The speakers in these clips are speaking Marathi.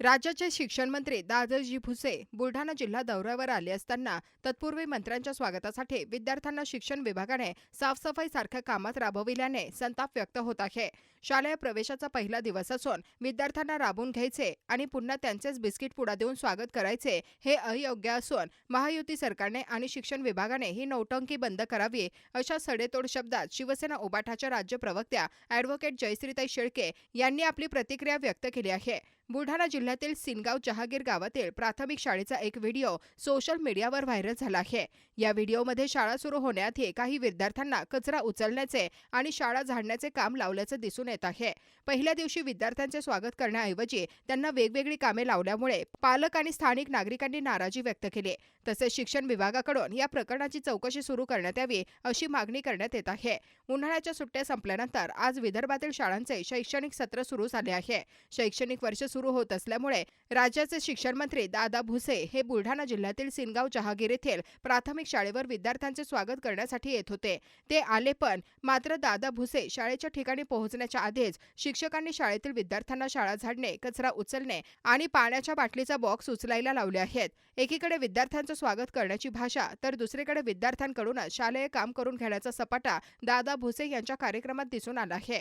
राज्याचे शिक्षण मंत्री दादाजी भुसे बुलढाणा जिल्हा दौऱ्यावर आले असताना तत्पूर्वी मंत्र्यांच्या स्वागतासाठी विद्यार्थ्यांना शिक्षण विभागाने साफसफाई सारख्या कामात राबविल्याने संताप व्यक्त होत आहे. शालेय प्रवेशाचा पहिला दिवस असून विद्यार्थ्यांना राबून घ्यायचे आणि पुन्हा त्यांचेच बिस्किट पुडा देऊन स्वागत करायचे हे अयोग्य असून महायुती सरकारने आणि शिक्षण विभागाने ही नौटंकी बंद करावी अशा सडेतोड शब्दात शिवसेना उबाठाच्या राज्य प्रवक्त्या अॅडव्होकेट जयश्रीताई शेळके यांनी आपली प्रतिक्रिया व्यक्त केली आहे. बुलढाणा जिल्ह्यातील सिनगाव जहागीर गावातील प्राथमिक शाळेचा एक व्हिडिओ सोशल मीडियावर व्हायरल झाला आहे. या व्हिडिओमध्ये शाळा सुरू होण्याआधी काही विद्यार्थ्यांना कचरा उचलण्याचे आणि शाळा झाडण्याचे काम लावल्याचं दिसून येत आहे. पहिल्या दिवशी विद्यार्थ्यांचे स्वागत करण्याऐवजी त्यांना वेगवेगळी कामे लावल्यामुळे पालक आणि स्थानिक नागरिकांनी नाराजी व्यक्त केली. तसेच शिक्षण विभागाकडून या प्रकरणाची चौकशी सुरू करण्यात यावी अशी मागणी करण्यात येत आहे. उन्हाळ्याच्या सुट्ट्या संपल्यानंतर आज विदर्भातील शाळांचे शैक्षणिक सत्र सुरू झाले आहे. शैक्षणिक वर्ष सुरू होत असल्यामुळे राज्याचे शिक्षण मंत्री दादा भुसे हे बुलढाणा जिल्ह्यातील सिनगाव जहागीर येथील प्राथमिक शाळेवर विद्यार्थ्यांचे स्वागत करण्यासाठी येत होते. ते आले पण मात्र दादा भुसे शाळेच्या ठिकाणी पोहोचण्याच्या आधीच शिक्षकांनी शाळेतील विद्यार्थ्यांना शाळा झाडणे कचरा उचलणे आणि पाण्याच्या बाटलीचा बॉक्स उचलायला लावले आहेत. एकीकडे विद्यार्थ्यांचं स्वागत करण्याची भाषा तर दुसरीकडे विद्यार्थ्यांकडूनच शालेय काम करून घेण्याचा सपाटा दादा भुसे यांच्या कार्यक्रमात दिसून आला आहे.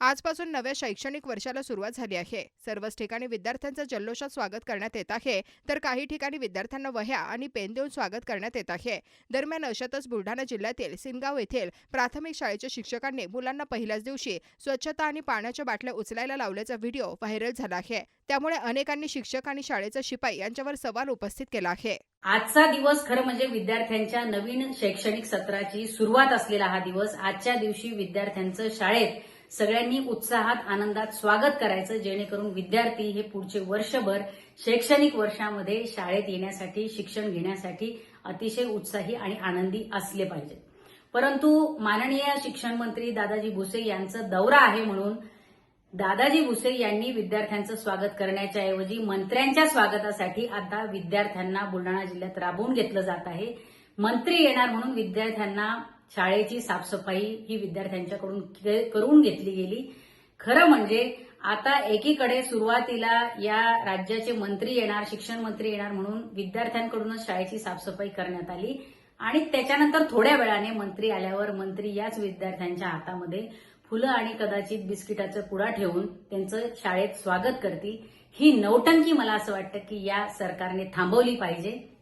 आजपासून नव्या शैक्षणिक वर्षाला सुरुवात झाली आहे. सर्वच ठिकाणी विद्यार्थ्यांचं जल्लोषात स्वागत करण्यात येत आहे तर काही ठिकाणी विद्यार्थ्यांना वह्या आणि पेन देऊन स्वागत करण्यात येत आहे. दरम्यान अशातच बुलढाणा जिल्ह्यातील सिनगाव येथील प्राथमिक शाळेच्या शिक्षकांनी मुलांना पहिल्याच दिवशी स्वच्छता आणि पाण्याच्या बाटल्या उचलायला लावल्याचा व्हिडिओ व्हायरल झाला आहे. त्यामुळे अनेकांनी शिक्षक आणि शाळेचा शिपाई यांच्यावर सवाल उपस्थित केला आहे. आजचा दिवस खरं म्हणजे विद्यार्थ्यांच्या नवीन शैक्षणिक सत्राची सुरुवात असलेला हा दिवस आजच्या दिवशी विद्यार्थ्यांचं शाळेत सगळ्यांनी उत्साहात आनंदात स्वागत करायचं जेणेकरून विद्यार्थी हे पुढचे वर्षभर शैक्षणिक वर्षामध्ये शाळेत येण्यासाठी शिक्षण घेण्यासाठी अतिशय उत्साही आणि आनंदी असले पाहिजेत. परंतु माननीय शिक्षण मंत्री दादाजी भुसे यांचा दौरा आहे म्हणून दादाजी भुसे यांनी विद्यार्थ्यांचं स्वागत करण्याच्या ऐवजी मंत्र्यांच्या स्वागतासाठी आता विद्यार्थ्यांना बुलढाणा जिल्ह्यात राबवून घेतलं जात आहे. मंत्री येणार म्हणून विद्यार्थ्यांना शाळेची साफसफाई ही विद्यार्थ्यांच्याकडून के- करून घेतली गेली. खरं म्हणजे आता एकीकडे सुरुवातीला या राज्याचे मंत्री येणार शिक्षण मंत्री येणार म्हणून विद्यार्थ्यांकडूनच शाळेची साफसफाई करण्यात आली. आणि त्याच्यानंतर थोड्या वेळाने मंत्री आल्यावर मंत्री याच विद्यार्थ्यांच्या हातामध्ये फुलं आणि कदाचित बिस्किटाचा पुडा ठेवून त्यांचं शाळेत स्वागत करतील. ही नौटंकी मला असं वाटतं की या सरकारने थांबवली पाहिजे.